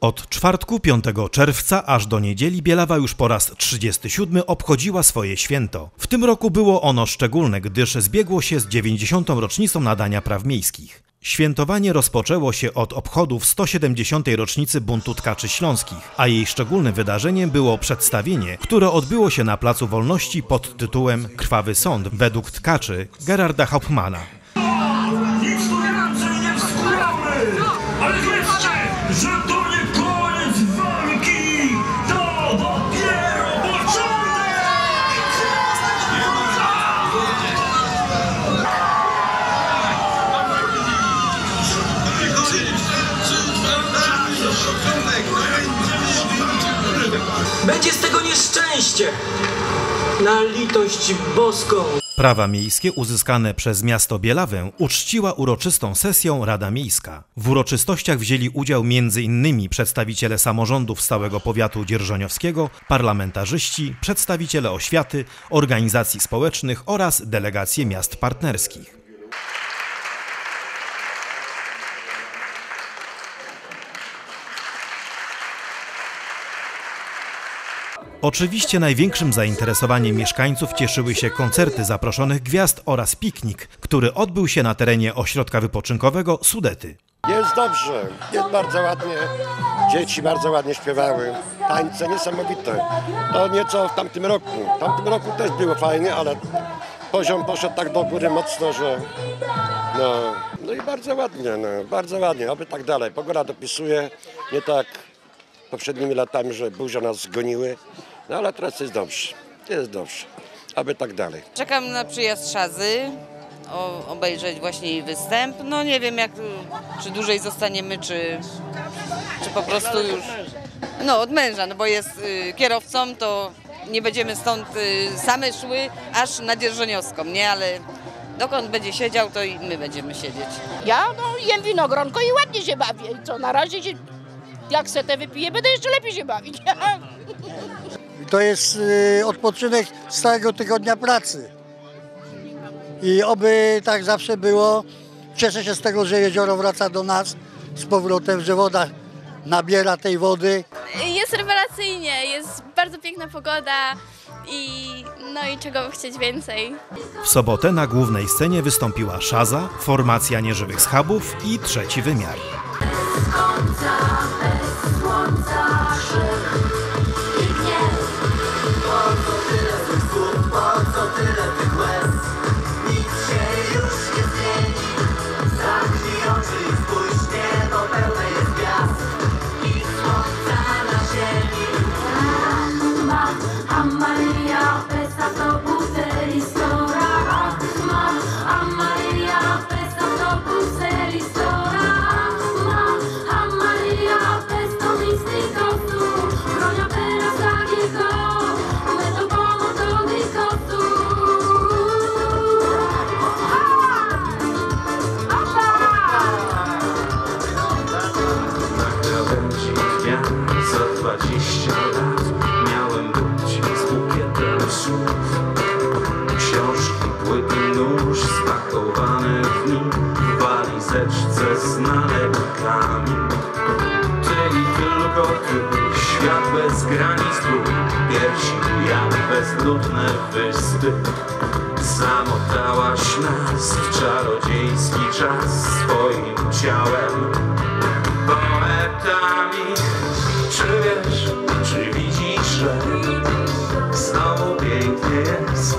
Od czwartku 5 czerwca aż do niedzieli Bielawa już po raz 37 obchodziła swoje święto. W tym roku było ono szczególne, gdyż zbiegło się z 90. rocznicą nadania praw miejskich. Świętowanie rozpoczęło się od obchodów 170. rocznicy buntu tkaczy śląskich, a jej szczególnym wydarzeniem było przedstawienie, które odbyło się na Placu Wolności pod tytułem Krwawy Sąd według tkaczy Gerarda Hauptmana. Będzie z tego nieszczęście! Na litość boską! Prawa miejskie uzyskane przez miasto Bielawę uczciła uroczystą sesją Rada Miejska. W uroczystościach wzięli udział m.in. przedstawiciele samorządów z całego powiatu dzierżoniowskiego, parlamentarzyści, przedstawiciele oświaty, organizacji społecznych oraz delegacje miast partnerskich. Oczywiście największym zainteresowaniem mieszkańców cieszyły się koncerty zaproszonych gwiazd oraz piknik, który odbył się na terenie ośrodka wypoczynkowego Sudety. Jest dobrze, jest bardzo ładnie. Dzieci bardzo ładnie śpiewały. Tańce niesamowite. To nieco w tamtym roku. W tamtym roku też było fajnie, ale poziom poszedł tak do góry mocno, że no, no i bardzo ładnie, no, bardzo ładnie, aby tak dalej. Pogoda dopisuje, nie tak poprzednimi latami, że burze nas zgoniły, no ale teraz jest dobrze, jest dobrze, aby tak dalej. Czekam na przyjazd Szazy, o, obejrzeć właśnie jej występ. No nie wiem, jak, czy dłużej zostaniemy, czy, czy po prostu już... No od męża, no bo jest y, kierowcą, to nie będziemy stąd y, same szły aż na Dzierżoniowską, nie? Ale dokąd będzie siedział, to i my będziemy siedzieć. Ja no jem winogronko i ładnie się bawię. I co, na razie się, jak setę wypiję, będę jeszcze lepiej się bawić. To jest y, odpoczynek z całego tygodnia pracy. I oby tak zawsze było. Cieszę się z tego, że jezioro wraca do nas z powrotem, że woda nabiera tej wody. Jest rewelacyjnie, jest bardzo piękna pogoda i no i czego chcieć więcej. W sobotę na głównej scenie wystąpiła Szaza, formacja nieżywych schabów i trzeci wymiar. A walizeczce z nalepkami. Ty i tylko ty, świat bez granic dróg, piersi jak bezludne wyspy. Zamotałaś nas w czarodziejski czas swoim ciałem poetami. Czy wiesz, czy widzisz, że znowu pięknie jest?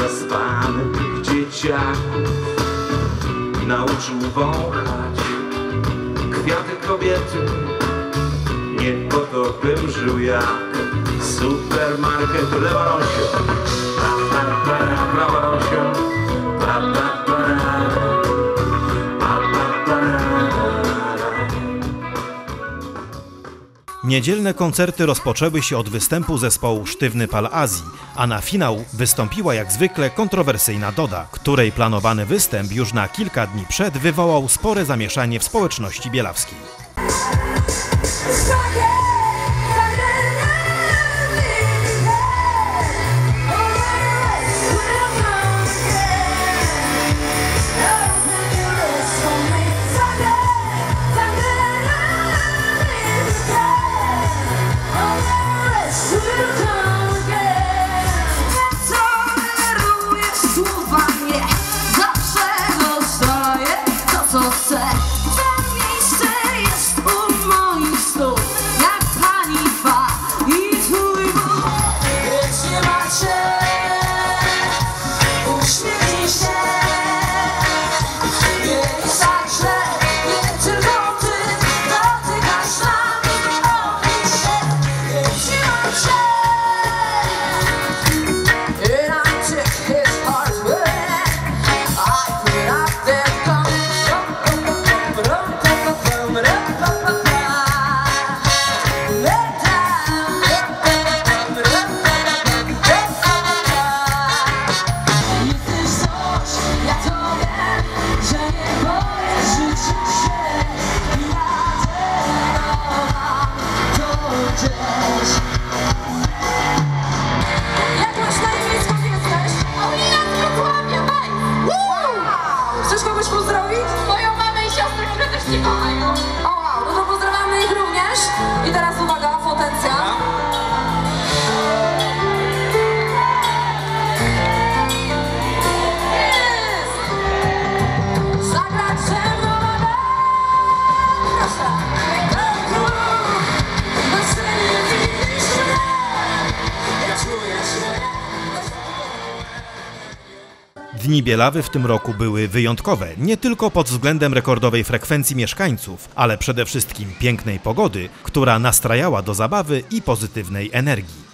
Zaspanych dzieciaków Nauczył wąchać kwiaty kobiety. Nie po to bym żył jak supermarket Lewa rąsią, Niedzielne koncerty rozpoczęły się od występu zespołu Sztywny Pal Azji, a na finał wystąpiła jak zwykle kontrowersyjna Doda, której planowany występ już na kilka dni przed wywołał spore zamieszanie w społeczności bielawskiej. Dni Bielawy w tym roku były wyjątkowe, nie tylko pod względem rekordowej frekwencji mieszkańców, ale przede wszystkim pięknej pogody, która nastrajała do zabawy i pozytywnej energii.